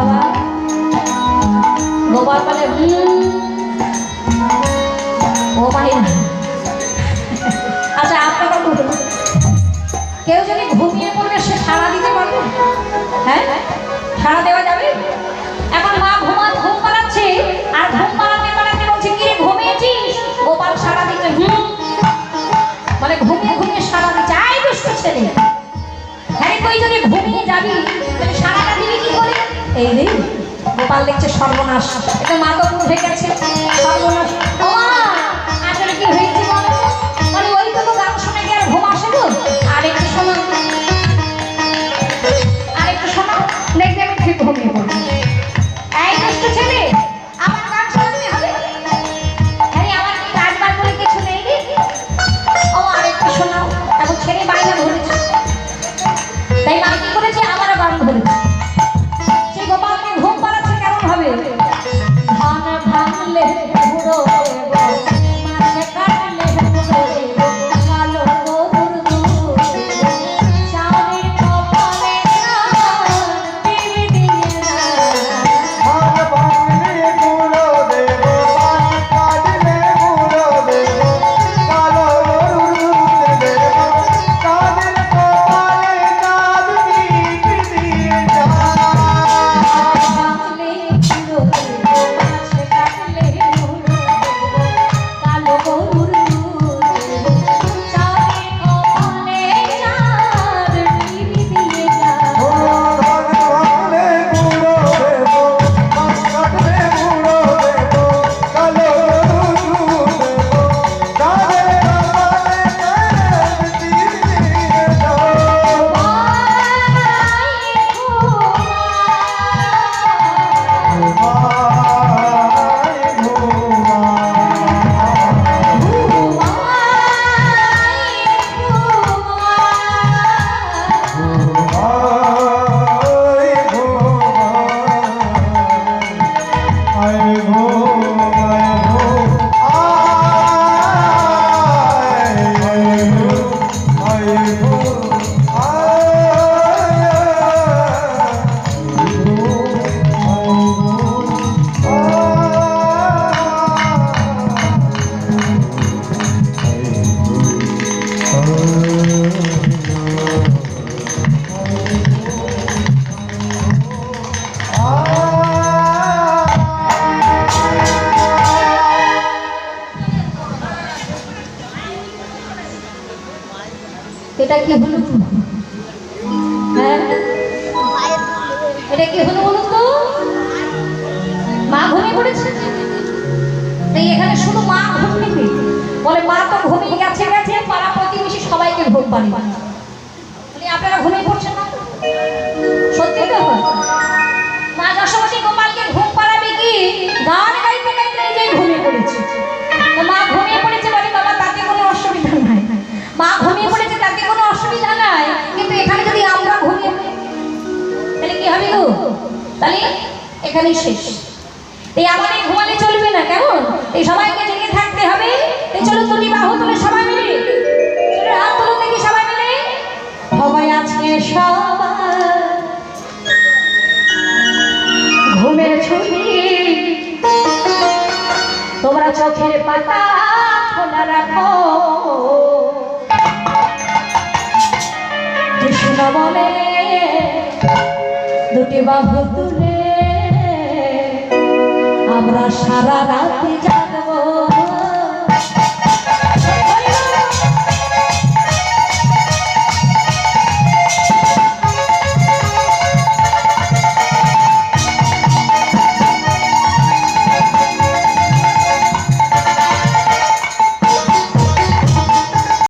বাবা। গোপাল আচ্ছা আপনার কেউ যদি ঘুমিয়ে পড়বে সে সারা দিতে পারবে? এই দিন গোপাল দেখছে সর্বনাশ। এটা মাতা পুরুষে গেছে। সর্বনাশ। এটা কি হলো? হ্যাঁ? এটা কি হলো বলুন তো? মা ঘুমিয়ে পড়েছে? তাই এখানে শুধু মা ঘুমিয়ে বলে, মা তো ঘুমিয়ে গেছে গেছে, পাড়া প্রতিবেশী সবাইকে ঘুম পানি আপনারা ঘুমিয়ে পড়ছেন না সত্যি তো এখানেই শেষ। এই আমাদের ঘুমালে চলবে না, কেমন? এই সবাইকে জেগে থাকতে হবে। এই চলো তুমি বাহু তুলে সবাই মিলে। তোমরা চোখের পাতা খোলা রাখো। কৃষ্ণ বলে, দুটি বাহু তুলে। আমরা সারা রাত